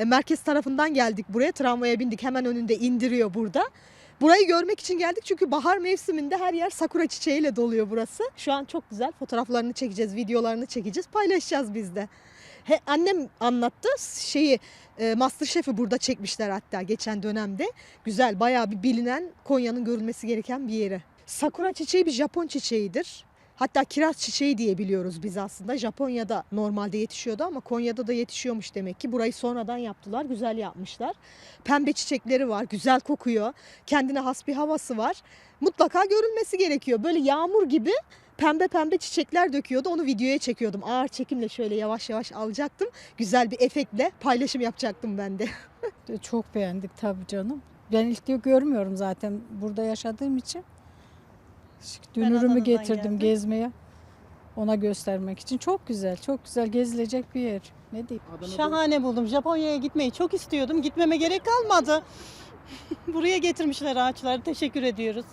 E, merkez tarafından geldik buraya. Tramvaya bindik. Hemen önünde indiriyor burada. Burayı görmek için geldik çünkü bahar mevsiminde her yer sakura çiçeğiyle doluyor burası. Şu an çok güzel fotoğraflarını çekeceğiz, videolarını çekeceğiz, paylaşacağız biz de. He, annem anlattı şeyi e, Masterchef'i burada çekmişler hatta geçen dönemde. Güzel bayağı bir bilinen Konya'nın görülmesi gereken bir yeri. Sakura çiçeği bir Japon çiçeğidir. Hatta kiraz çiçeği diye biliyoruz biz aslında. Japonya'da normalde yetişiyordu ama Konya'da da yetişiyormuş demek ki. Burayı sonradan yaptılar, güzel yapmışlar. Pembe çiçekleri var, güzel kokuyor. Kendine has bir havası var. Mutlaka görülmesi gerekiyor. Böyle yağmur gibi pembe pembe çiçekler döküyordu. Onu videoya çekiyordum. Ağır çekimle şöyle yavaş yavaş alacaktım. Güzel bir efektle paylaşım yapacaktım ben de. Çok beğendik tabii canım. Ben ilk görmüyorum zaten burada yaşadığım için. Dünürümü getirdim geldim. gezmeye. Ona göstermek için. Çok güzel, çok güzel gezilecek bir yer. Ne diyeyim? Şahane buldum. Japonya'ya gitmeyi çok istiyordum. Gitmeme gerek kalmadı. Buraya getirmişler ağaçları. Teşekkür ediyoruz.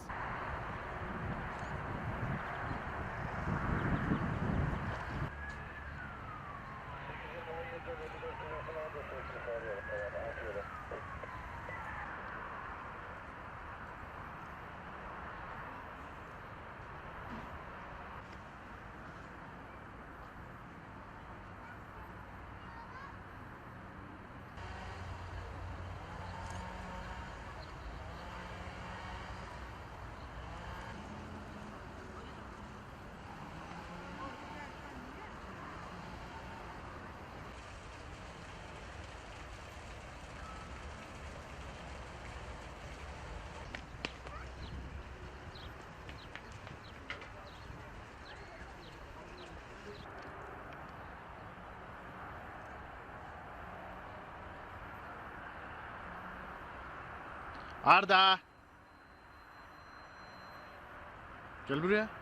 आरदा चल रही है